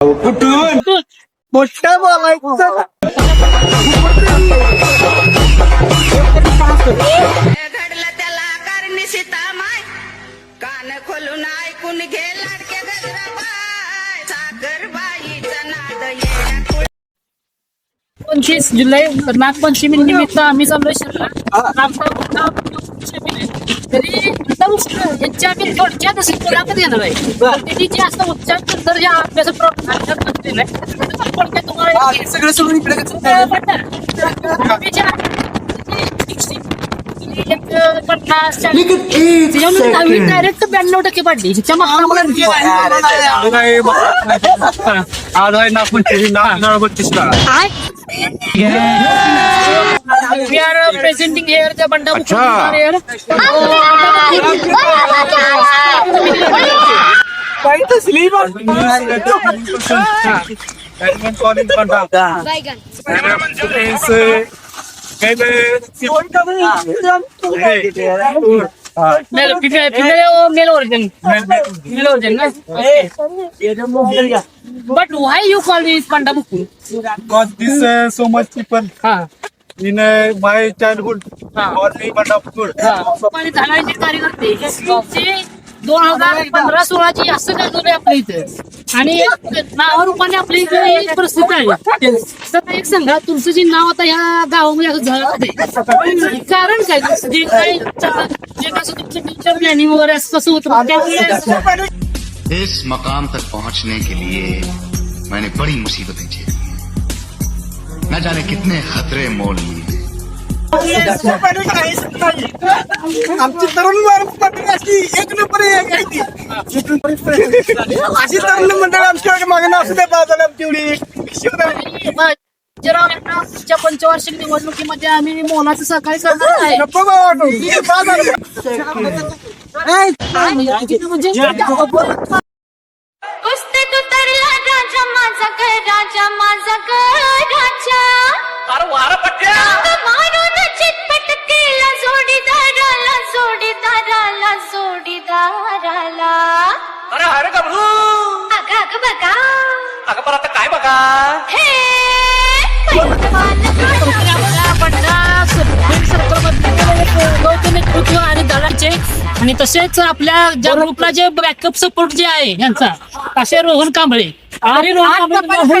कुठून? मोठं बोलायचं घडलं त्याला कारणी सीतामाय. कान खोलून ऐकून घे लाडके गजराबाय. साखरबाईचा नाद पंचवीस जुलै नागपंचमी निमित्त आम्ही चाललोय शहरात. आमचा मोठा पंचमी आहे. तरी आता उच्च- यांची थोडक्यात मुलाखत घेणार आहे त्यांनी जे असं उच्चार तर ज्या अभ्यास थोडक्यात तुम्हाला सगळं सोडून इकडे पन्नास डायरेक्ट ब्याण्णव टक्के पाडली ह्याच्या मागं आज We are presenting here the Banda अच्छा. here. Male, female, female or male origin? Male origin, na? But why you call this Banda Book? Because this uh, so much people हा. Bandapur. आणि धनाचे कार्यकर्ते जे दोन हजार पंधरा सोळाची असं गाजवलंय आपल्या इथं? आणि नावारूपाने आपल्या इथं एक परिस्थिती आहे. तर एक सांगा तुमचं जे नाव आता ह्या गावामध्ये असं झालं कारण काय? जे काय जे कसं तुमचं फ्युचर प्लॅनिंग वगैरे असं कसं होतं? त्यामुळे इस मकाम तक पहुंचने के लिए मैंने बड़ी मुसीबतें झेली। न जाने कितने खतरे मोल लिए आमची तरुण एक नंबर. अशी तरुण मंडळ आमच्या मागे असू दे बाजाला आमची एवढी शिवराय. बाजीराव यांच्या पंचवार्षिक निवडणुकीमध्ये आम्ही मोलाचं सहकार्य करणार आहे बाजार. म्हणजे राजा माझा ग राजा. माझा ग राजा अंग मारून चितपट केला जोडीदाराला जोडीदाराला जोडीदाराला. अरे अरे गबरू अग अग बघा. अगं पण आता काय बघा? हे पैलवान आपला बंडा गौतम नेतृत्व आणि दलाचे आणि तसेच आपल्या ज्या ग्रुपला जे बॅकअप सपोर्ट जे आहे यांचा असे रोहन कांबळे. आणि रोहन कांबळे जी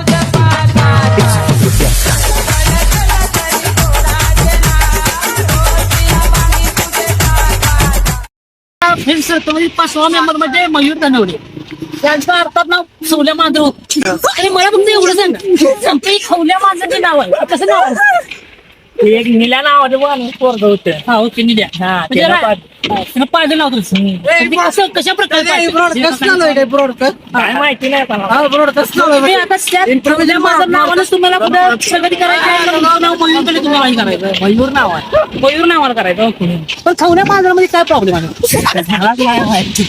फिल्म सर्कलमधील पाचवा मेंबरमध्ये मयूर धनवडे. त्यांचं अर्थात नाव खवल्या मांजर. आणि मला फक्त एवढं सांगा एक खवल्या मांजरचे नाव आहे. कसं नाव आहे? एक निल्या नावाचं पोरग होत. हा ओके निद्या म्हणजे कसं कशा प्रकारे? काय माहिती नाही मला तुम्ही आता त्या खवल्या मांजर नावानं तुम्हाला कुठं प्रगती करायची आहे? का तुमचं नाव मयूरकडे तुम्हाला माहिती करायचं मयूर नाव आहे. मयूर नावाला करायचं ओके. पण मांजरामध्ये काय प्रॉब्लेम आहे? माहिती?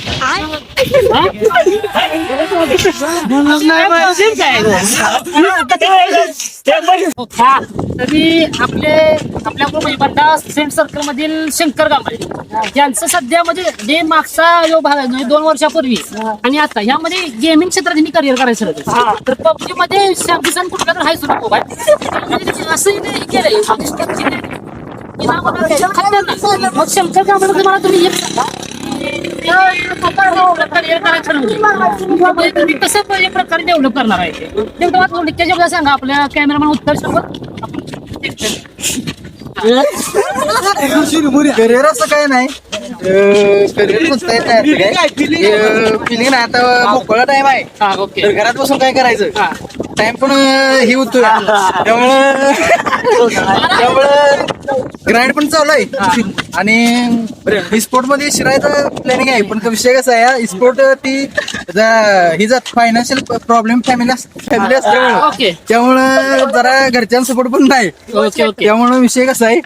हा. तरी आपले आपल्या म्हणजे बंडा फ्रेंड सर्कल मधील शंकर गांबळे यांचं सध्या म्हणजे जे मागचा जो भाग आहे म्हणजे दोन वर्षापूर्वी आणि आता यामध्ये गेमिंग क्षेत्रात त्यांनी करिअर करायचं ठरवलं. तर पबजी मध्ये शॅम्पिसन कुठला तर हाय सुद्धा मोबाईल असं हे केलंय. की खतरनाक. मग शंकर तुम्हाला तुम्ही एक सांगा. करिअर करायचं ठरवलं. म्हणजे तुम्ही कसं म्हणजे प्रकारे डेव्हलप करणार आहे? ते? ते तुम्हाला थोडं त्याच्याबद्दल सांगा. आपल्या कॅमेरामॅन उत्तर सोबत करिअर असं काय नाही. फिलिंग आता मोकळा टाइम आहे. हा तर घरात बसून काय करायचं? टाइम पण हे होतोय त्यामुळं त्यामुळं ग्राइंड पण चालू आहे. आणि स्पोर्टमध्ये शिरायचं प्लॅनिंग आहे पण विषय कसा आहे स्पोर्ट ती ही जात फायनान्शियल प्रॉब्लेम फॅमिली फॅमिली असल्यामुळे. त्यामुळं जरा घरच्यांचा सपोर्ट पण नाही. त्यामुळं विषय कसा आहे?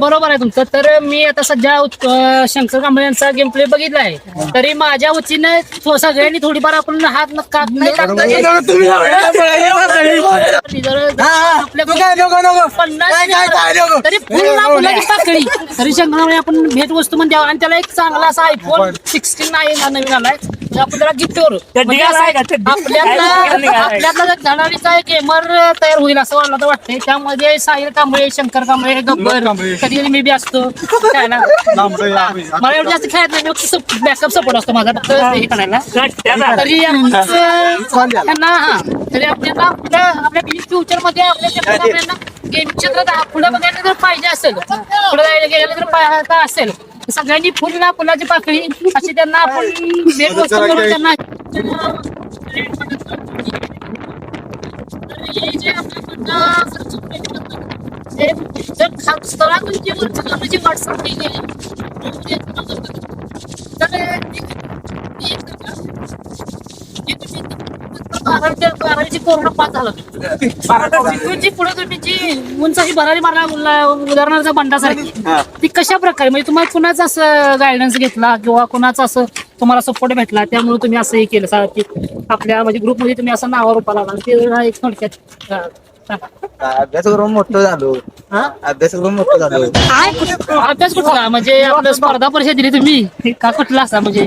बरोबर आहे तुमचं. तर मी आता सध्या उत- अं, शंकर कांबळे यांचा गेम प्ले बघितला आहे. तरी माझ्या वतीनं सगळ्यांनी थोडीफार आपण हात नका नाही टाकता येत. जर आपल्या पन्नास तरी पूर्ण फुलाची पाकळी तरी. आपण भेट वस्तू म्हणून द्यावं. आणि त्याला एक चांगला असा आयफोन सिक्स्टीन आहे हा नवीन आलाय. आपण त्याला गिफ्ट करू म्हणजे आहे का? ते आपल्यातला निघाला आहे. आपल्यातला एक धडाडीचा एक गेमर तयार होईल असं मला तर वाटतंय. त्यामध्ये साहिल कांबळे शंकर कांबळे गब्बर कांबळे. कधी कधी मी बी असतो. काय ना. मला एवढं जास्त खेळत नाही. बॅकअप सपोर्ट असतो माझा. फक्त हे करायला. त्याचा तरी आपण त्यांना हा. तरी आपल्याला आपल्या आपल्या फ्युचरमध्ये आपल्या गेम क्षेत्रात पुढे बघायला जर पाहिजे असेल पुढे जायला गेलं जर पाहायचं असेल सगळ्यांनी फुलला फुलाची पाकळी. अशी त्यांना आपण भेट वस्तू करून त्यांना हे जे जर वरची कामाची वाटचाल केली आहे, तर बारावीच्या- बारावीची कोरोना पास झालं. तिथून जी पुढे तुम्ही जी उंचाची भरारी मारला उल्ला- उदाहरणार्थ बंडासारखी. ती कशा प्रकारे म्हणजे तुम्हाला कुणाचं असं गायडन्स घेतला किंवा कुणाचं असं तुम्हाला सपोर्ट भेटला? त्यामुळे तुम्ही असं हे केलं. सा- की आपल्या म्हणजे ग्रुपमध्ये तुम्ही असं नावावर उपाला लागला ते जरा एक थोडक्यात हा. अभ्यास करून मोठं झालो. हा? अभ्यास करून मोठं झालो. अभ्यास कुठला? म्हणजे आपलं स्पर्धा परीक्षा दिली तुम्ही. का कुठला असा म्हणजे?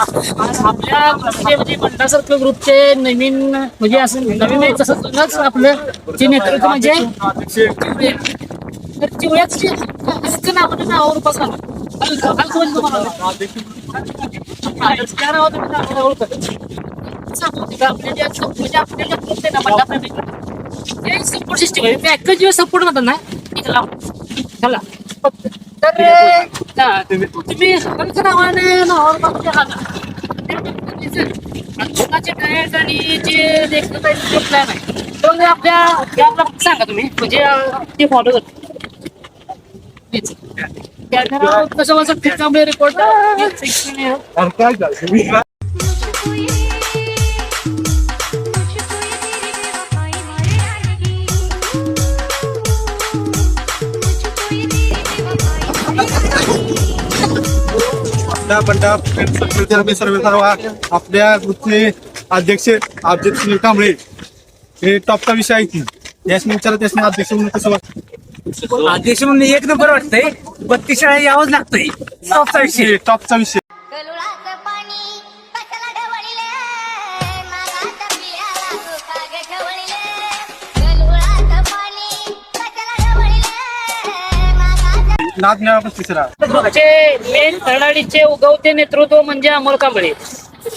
आपल्या म्हणजे म्हणजे बंडा सर्कल ग्रुपचे नवीन म्हणजे असं नवीन तसं आपलं जे नेतृत्व म्हणजे तर चिवळ्याची नावावर त्या नावावर तुम्ही ओळखत. आपल्या ज्या म्हणजे आपल्या ज्या ग्रुप म्हणजे आहे ना बंडा सपोर्ट सिस्टम आहे पॅकेज सपोर्ट म्हणतात ना ते फक्त. तर तुम्ही नावाने नावावर डायट आणि जे एक्सरसाइज प्लॅन आहे. तो आपल्या सांगा तुम्ही. म्हणजे ते फॉलो करतो प्लीज कॅमेरा कसं वाजत त्याच्यामुळे रिपोर्ट आपल्या बंडा सर्कलचे आम्ही सर्व सर्व आपल्या ग्रुपचे अध्यक्ष अभिजित सुनील कांबळे. हे टॉपचा विषय आहे की याच विचार त्याने अध्यक्ष म्हणून कसं वाटतं? अध्यक्ष म्हणून एक नंबर वाटतंय बत्तीस शाळा यावंच लागतंय. टॉपचा विषय. टॉपचा विषय. मागाचा नाद मिळाला तिसरा ग्रुपचे मेन धडाडीचे उगवते नेतृत्व म्हणजे अमोल कांबळे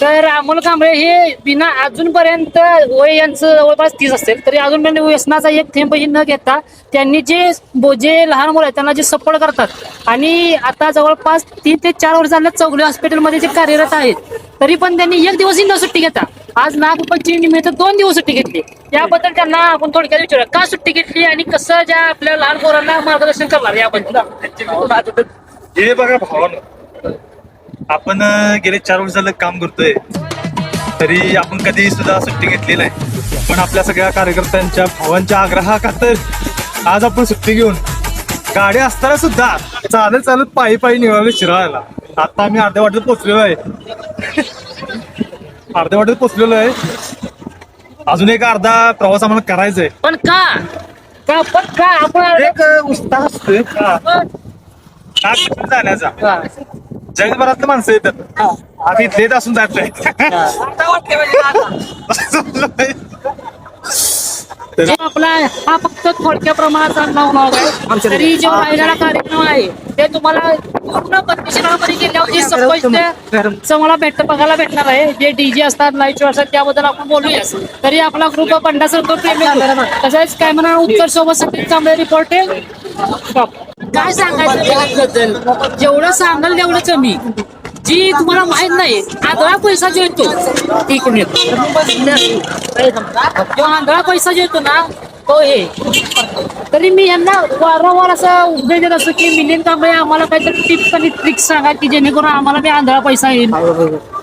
तर अमोल कांबळे हे बिना अजूनपर्यंत वय यांचं जवळपास तीस असेल तरी अजूनपर्यंत व्यसनाचा एक थेंबही न घेता त्यांनी जे जे लहान मुलं आहेत त्यांना जे सपोर्ट करतात आणि आता जवळपास तीन ते चार वर्ष झालं चौगले हॉस्पिटलमध्ये जे कार्यरत आहेत तरी पण त्यांनी एक दिवसही न सुट्टी घेता आज नागपंचमी निमित्त दोन दिवस सुट्टी घेतली. याबद्दल त्यांना आपण थोडक्यात विचारूया का सुट्टी घेतली आणि कसं ज्या आपल्या लहान पोरांना मार्गदर्शन करणार याबद्दल? हे बघा भावना आपण गेले चार वर्ष झालं काम करतोय. तरी आपण कधी सुद्धा सुट्टी घेतली नाही. पण आपल्या सगळ्या कार्यकर्त्यांच्या भावांच्या आग्रहा खातर आज आपण सुट्टी घेऊन गाडी असताना सुद्धा चालत चालत पायी पायी निघालो शिराळ्याला. आता आम्ही अर्ध्या वाटेत पोचलेलो आहे. अर्ध्या वाटेत पोचलेलो आहे. अजून एक अर्धा प्रवास आम्हाला करायचा आहे पण का? का पण का? आपण एक उत्साह असतोय. का? कुठं जाण्याचा? जगभरातलं माणसं येतात. आम्ही इथले असून जात जो आपला हा फक्त थोडक्या प्रमाणाचा नाव आहे. तरी जो राहिलेला कार्यक्रम आहे ते तुम्हाला पूर्ण परमिशनामध्ये गेल्यावर जे सपोज तुम्हाला भेट बघायला भेटणार आहे. जे डीजे असतात लाईव्ह शो असतात त्याबद्दल आपण बोलूया. तरी आपला ग्रुप प्रेमी group. तसेच काय म्हणा उत्तर सोबत सगळे चांगले रिपोर्ट आहे काय सांगायचं जगाबद्दल जेवढं सांगाल तेवढं कमी जी तुम्हाला माहीत नाही आंधळा पैसा जो येतो इकडून येतो जो आंधळा पैसा जो येतो ना तो हे. तरी मी यांना वारंवार असं उपदेश देत असतो की मिलिंद कांबळे आम्हाला काहीतरी टिप्स आणि ट्रिक्स सांगा की जेणेकरून आम्हाला बी आंधळा पैसा येईल.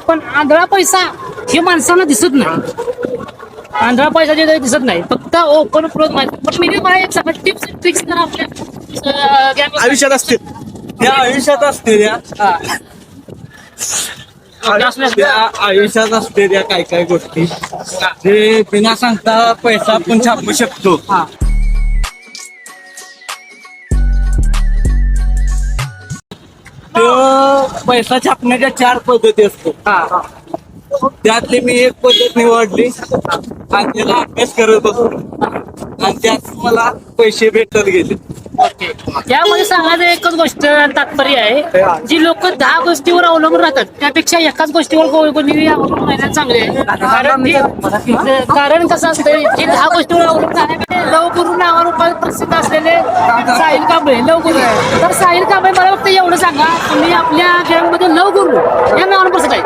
पण आंधळा पैसा हे माणसांना दिसत नाही. आंधळा पैसा जे दिसत नाही फक्त ओपन क्लोज माहिती. पण मी मला एक सांगा टिप्स ट्रिक्स तर आपल्या आयुष्यात असतील. त्या आयुष्यात असतील या. आयुष्यात असते त्या काय काय गोष्टी. जे बिना सांगता पैसा आपण छापू शकतो. हा. तो पैसा छापण्याच्या चार पद्धती असतो. त्यातली मी एक पद्धत निवडली. आणि त्याला अभ्यास करत बसलो. आणि त्यात मला पैसे भेटत गेले. त्यामध्ये सांगायचं एकच गोष्ट तात्पर्य आहे जी लोक दहा गोष्टीवर अवलंबून राहतात त्यापेक्षा एकाच गोष्टीवर को- कोणी अवलंबून राहण्यात चांगले आहे. कारण ती- कारण कसं असतं जी दहा गोष्टीवर अवलंबून राहण्यापेक्षा लव गुरु नावारूपात प्रसिद्ध असलेले साहिल कांबळे लव गुरु तर साहिल कांबळे मला फक्त एवढं सांगा तुम्ही आपल्या गँगमध्ये लव गुरु या नावानं प्रसिद्ध आहे.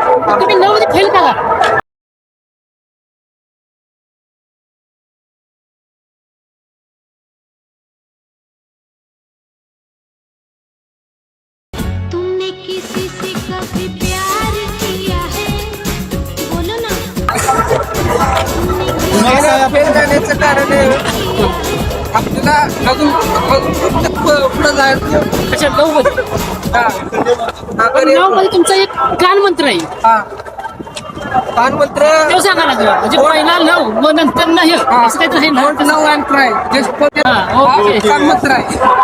कारण आहे, आपल्याला अजून पुढे जायचं. अच्छा लवमध्ये. हा. लवमध्ये तुमचा एक कान मंत्र आहे. हा. पानमंत्र तो सांगा ना. म्हणजे पहिला लव मग नंतर नाही असं काहीतरी आहे ना? नाव अँड ट्राय जस्ट हा, ओके. पानमंत्र आहे.